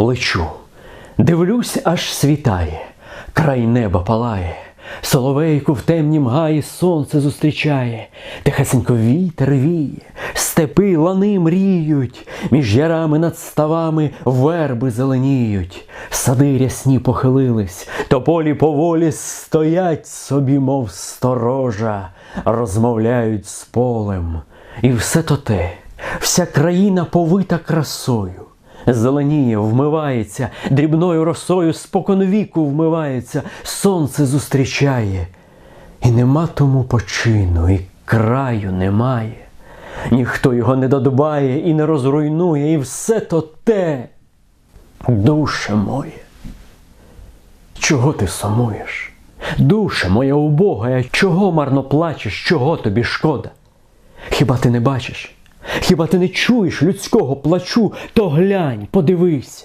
Лечу, дивлюсь, аж світає, край неба палає, соловейку в темнім гаї сонце зустрічає, тихесенько вітер віє, степи лани мріють, між ярами над ставами верби зеленіють, сади рясні похилились, тополі поволі стоять собі, мов сторожа, розмовляють з полем. І все то те, вся країна повита красою. Зеленіє, вмивається, дрібною росою споконвіку вмивається, сонце зустрічає. І нема тому почину, і краю немає. Ніхто його не додбає і не розруйнує, і все то те, душе моє. Чого ти сумуєш? Душе моя убога, чого марно плачеш, чого тобі шкода? Хіба ти не бачиш? Хіба ти не чуєш людського плачу, то глянь, подивись.